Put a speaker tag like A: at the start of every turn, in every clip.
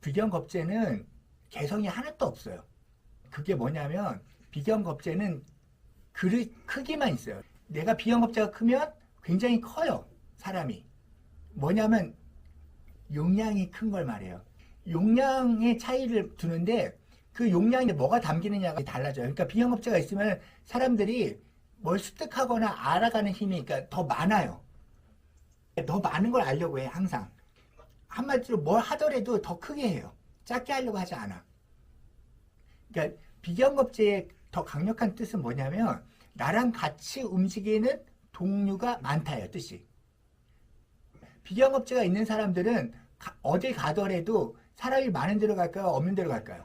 A: 비경겁제는 개성이 하나도 없어요. 그게 뭐냐면 비경겁제는 그릇 크기만 있어요. 내가 비경겁제가 크면 굉장히 커요. 사람이. 뭐냐면 용량이 큰 걸 말해요. 용량의 차이를 두는데 그 용량에 뭐가 담기느냐가 달라져요. 그러니까 비경겁제가 있으면 사람들이 뭘 습득하거나 알아가는 힘이 그러니까 더 많아요. 더 많은 걸 알려고 해 항상. 한마디로 뭘 하더라도 더 크게 해요. 작게 하려고 하지 않아. 그러니까 비경겁제의 더 강력한 뜻은 뭐냐면 나랑 같이 움직이는 동료가 많다예요 뜻이. 비경겁제가 있는 사람들은 가- 어딜 가더라도 사람이 많은 데로 갈까요? 없는 데로 갈까요?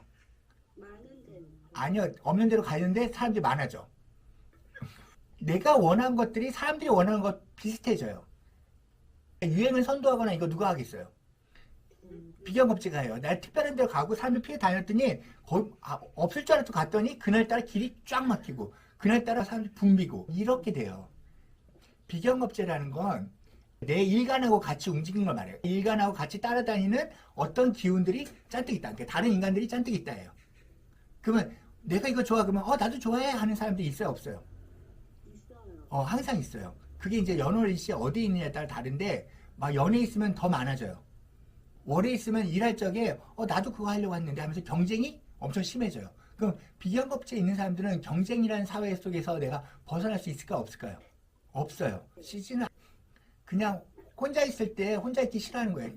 B: 많은 데는
A: 아니요. 없는 데로 가는데 사람들이 많아져. 내가 원하는 것들이 사람들이 원하는 것 비슷해져요. 유행을 선도하거나 이거 누가 하겠어요? 비경겁제가 해요. 내가 특별한 데로 가고 사람들 피해 다녔더니 거의 아, 없을 줄 알았도 갔더니 그날따라 길이 쫙 막히고 그날따라 사람들이 붐비고 이렇게 돼요. 비경겁제라는 건 내 일간하고 같이 움직이는 걸 말해요. 일간하고 같이 따라다니는 어떤 기운들이 잔뜩 있다. 그러니까 다른 인간들이 잔뜩 있다예요. 그러면 내가 이거 좋아 그러면 어 나도 좋아해 하는 사람들이 있어요 없어요?
B: 있어요.
A: 어 항상 있어요. 그게 이제 연월일 시 어디 있느냐에 따라 다른데 막 연애 있으면 더 많아져요. 월에 있으면 일할 적에 어 나도 그거 하려고 했는데 하면서 경쟁이 엄청 심해져요. 그럼 비경겁제 있는 사람들은 경쟁이라는 사회 속에서 내가 벗어날 수 있을까 없을까요? 없어요. 시즌은 그냥 혼자 있을 때 혼자 있기 싫어하는 거예요.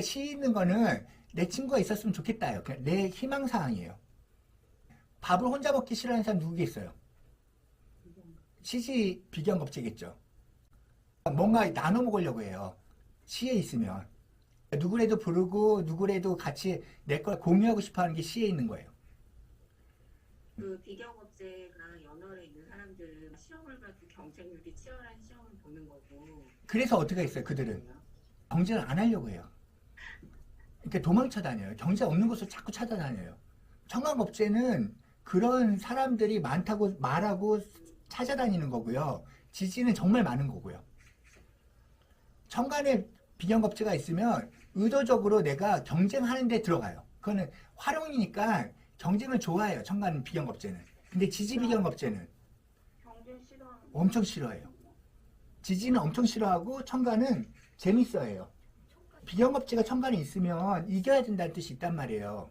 A: 시 있는 거는 내 친구가 있었으면 좋겠다요. 그냥 내 희망 사항이에요. 밥을 혼자 먹기 싫어하는 사람 누구겠어요? 시지 비경 겁제겠죠. 뭔가 나눠 먹으려고 해요. 시에 있으면. 누구래도 부르고 누구래도 같이 내 걸 공유하고 싶어 하는 게 시에 있는 거예요.
B: 그 비경업체가 연월에 있는 사람들은 시험을 봐도 경쟁률이 치열한 시험을 보는 거고.
A: 그래서 어떻게 했어요, 그들은? 경쟁을 안 하려고 해요. 그러니까 도망쳐 다녀요. 경쟁 없는 곳을 자꾸 찾아다녀요. 청강업체는 그런 사람들이 많다고 말하고 찾아다니는 거고요. 지지는 정말 많은 거고요. 청간에 비경겁체가 있으면 의도적으로 내가 경쟁하는 데 들어가요. 그거는 활용이니까 경쟁을 좋아해요. 청간 비경겁체는. 근데 지지
B: 싫어하는
A: 엄청 싫어해요. 지지는 엄청 싫어하고 청가는 재밌어해요. 비경업체가 청간에 있으면 이겨야 된다는 뜻이 있단 말이에요.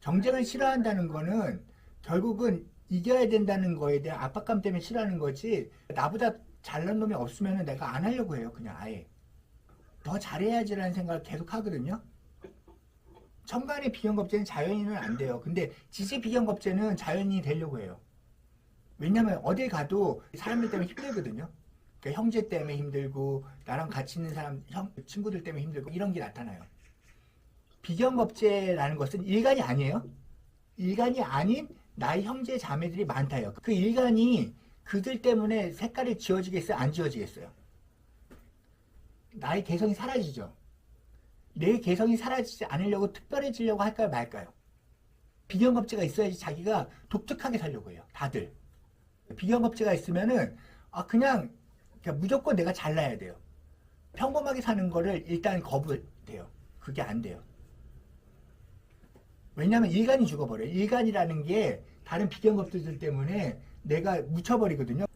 A: 경쟁을 싫어한다는 거는 결국은 이겨야 된다는 거에 대한 압박감 때문에 싫어하는 거지 나보다 잘난 놈이 없으면 내가 안 하려고 해요. 그냥 아예. 더 잘해야지라는 생각을 계속 하거든요. 청간의 비경겁제는 자연인은 안 돼요. 근데 지지 비경겁제는 자연인이 되려고 해요. 왜냐면 어딜 가도 사람들 때문에 힘들거든요. 그러니까 형제 때문에 힘들고 나랑 같이 있는 사람 형 친구들 때문에 힘들고 이런 게 나타나요. 비경겁제라는 것은 일간이 아니에요. 일간이 아닌 나의 형제 자매들이 많다요. 그 일간이 그들 때문에 색깔이 지워지겠어요? 안 지워지겠어요? 나의 개성이 사라지죠. 내 개성이 사라지지 않으려고 특별해지려고 할까요? 말까요? 비경겁제가 있어야지 자기가 독특하게 살려고 해요. 다들. 비경겁제가 있으면은 아 그냥, 그냥 무조건 내가 잘나야 돼요. 평범하게 사는 거를 일단 거부해요. 그게 안 돼요. 왜냐하면 일간이 죽어버려요. 일간이라는 게 다른 비경겁제들 때문에 내가 묻혀버리거든요.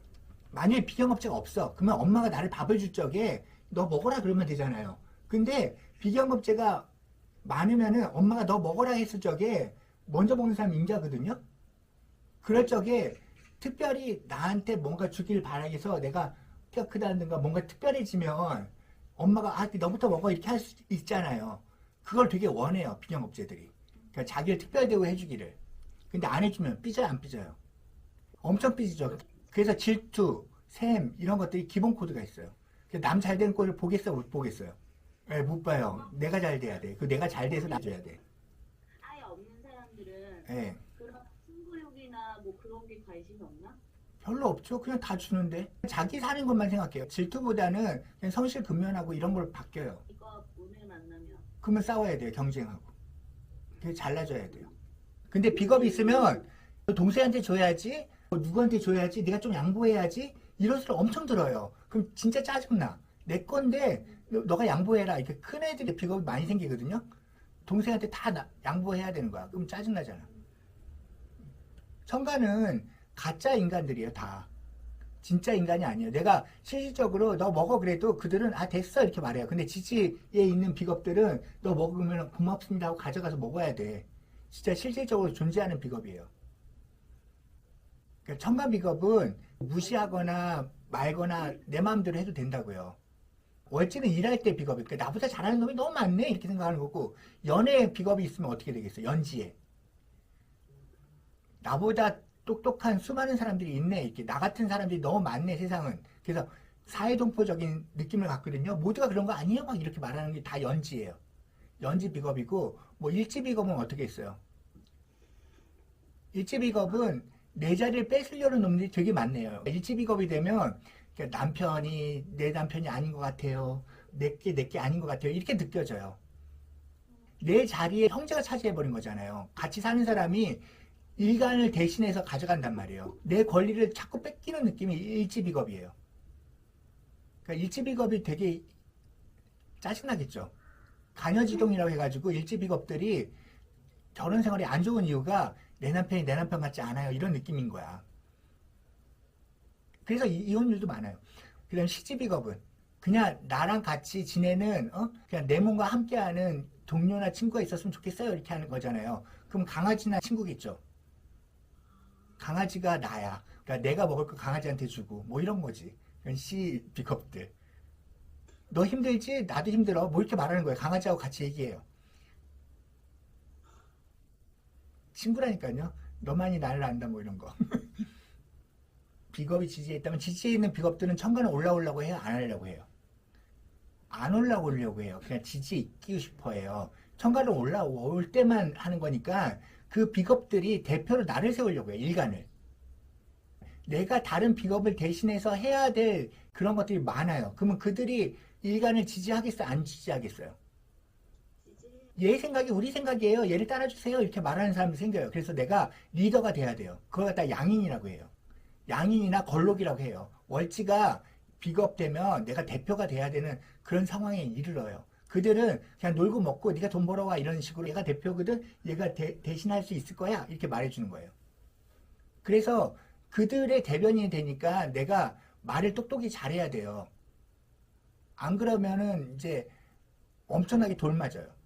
A: 만약에 비경겁제가 없어. 그러면 엄마가 나를 밥을 줄 적에 너 먹어라 그러면 되잖아요. 근데 비경겁제가 많으면은 엄마가 너 먹어라 했을 적에 먼저 먹는 사람이 인자거든요. 그럴 적에 특별히 나한테 뭔가 주길 바라기서 내가 키가 크다든가 뭔가 특별해지면 엄마가 아 너부터 먹어 이렇게 할 수 있잖아요. 그걸 되게 원해요 비경업체들이. 그러니까 자기를 특별 대우 해 주기를. 근데 안 해주면 삐져요 안 삐져요? 엄청 삐지죠. 그래서 질투, 샘 이런 것들이 기본 코드가 있어요. 남 잘 되는 꼴을 보겠어 못 보겠어요? 예, 못 봐요. 내가 잘 돼야 돼. 그 내가 잘 돼서 놔줘야 돼.
B: 아예 없는 사람들은
A: 예.
B: 그런 승부욕이나 뭐 그런 게 관심이 없나?
A: 별로 없죠. 그냥 다 주는데. 자기 사는 것만 생각해요. 질투보다는 그냥 성실 근면하고 이런 걸 바뀌어요.
B: 이거 오늘 만나면
A: 그러면 싸워야 돼요. 경쟁하고. 잘라줘야 돼요. 근데 비겁이 있으면 동생한테 줘야지, 뭐 누구한테 줘야지, 내가 좀 양보해야지, 이럴수록 엄청 들어요. 그럼 진짜 짜증나. 내 건데 너- 너가 양보해라. 이렇게 큰 애들이 비겁이 많이 생기거든요. 동생한테 다 나- 양보해야 되는 거야. 그럼 짜증나잖아. 청가는 가짜 인간들이에요, 다. 진짜 인간이 아니에요. 내가 실질적으로 너 먹어 그래도 그들은 아 됐어 이렇게 말해요. 근데 지지에 있는 비겁들은 너 먹으면 고맙습니다 하고 가져가서 먹어야 돼. 진짜 실질적으로 존재하는 비겁이에요. 그러니까 청가 비겁은 무시하거나 말거나 내 마음대로 해도 된다고요. 월지는 일할 때 비겁이 그러니까 나보다 잘하는 놈이 너무 많네 이렇게 생각하는 거고 연애 비겁이 있으면 어떻게 되겠어? 연지에 나보다 똑똑한 수많은 사람들이 있네 이렇게 나 같은 사람들이 너무 많네 세상은 그래서 사회동포적인 느낌을 갖거든요. 모두가 그런 거 아니에요? 막 이렇게 말하는 게 다 연지예요. 연지 비겁이고 뭐 일지 비겁은 어떻게 했어요? 일지 비겁은 내 자리를 뺏으려는 놈들이 되게 많네요. 일지 비겁이 되면 남편이 내 남편이 아닌 것 같아요. 내게 내게 아닌 것 같아요. 이렇게 느껴져요. 내 자리에 형제가 차지해버린 거잖아요. 같이 사는 사람이 일간을 대신해서 가져간단 말이에요. 내 권리를 자꾸 뺏기는 느낌이 일지비겁이에요. 그러니까 일지비겁이 되게 짜증나겠죠. 가녀지동이라고 해가지고 일지비겁들이 결혼 생활이 안 좋은 이유가 내 남편이 내 남편 같지 않아요. 이런 느낌인 거야. 그래서 이- 이혼율도 많아요. 그다음 시집비겁은 그냥 나랑 같이 지내는 어? 그냥 내 몸과 함께하는 동료나 친구가 있었으면 좋겠어요. 이렇게 하는 거잖아요. 그럼 강아지나 친구겠죠. 강아지가 나야. 그러니까 내가 먹을 거 강아지한테 주고 뭐 이런 거지. 그런 시 비겁들. 너 힘들지? 나도 힘들어. 뭐 이렇게 말하는 거예요. 강아지하고 같이 얘기해요. 친구라니까요. 너만이 나를 안다 뭐 이런 거. 비겁이 지지에 있다면 지지에 있는 비겁들은 천간에 올라오려고 해요? 안 하려고 해요? 안 올라오려고 해요. 그냥 지지에 있기 싶어 해요. 천간에 올라올 때만 하는 거니까 그 비겁들이 대표로 나를 세우려고 해요. 일간을. 내가 다른 비겁을 대신해서 해야 될 그런 것들이 많아요. 그러면 그들이 일간을 지지하겠어요? 안 지지하겠어요? 얘 생각이 우리 생각이에요. 얘를 따라주세요. 이렇게 말하는 사람이 생겨요. 그래서 내가 리더가 돼야 돼요. 그걸 갖다 양인이라고 해요. 양인이나 걸록이라고 해요. 월지가 비겁되면 내가 대표가 돼야 되는 그런 상황에 이르러요. 그들은 그냥 놀고 먹고 네가 돈 벌어와 이런 식으로 얘가 대표거든 얘가 대, 대신할 수 있을 거야 이렇게 말해주는 거예요. 그래서 그들의 대변인이 되니까 내가 말을 똑똑히 잘해야 돼요. 안 그러면은 이제 엄청나게 돌 맞아요.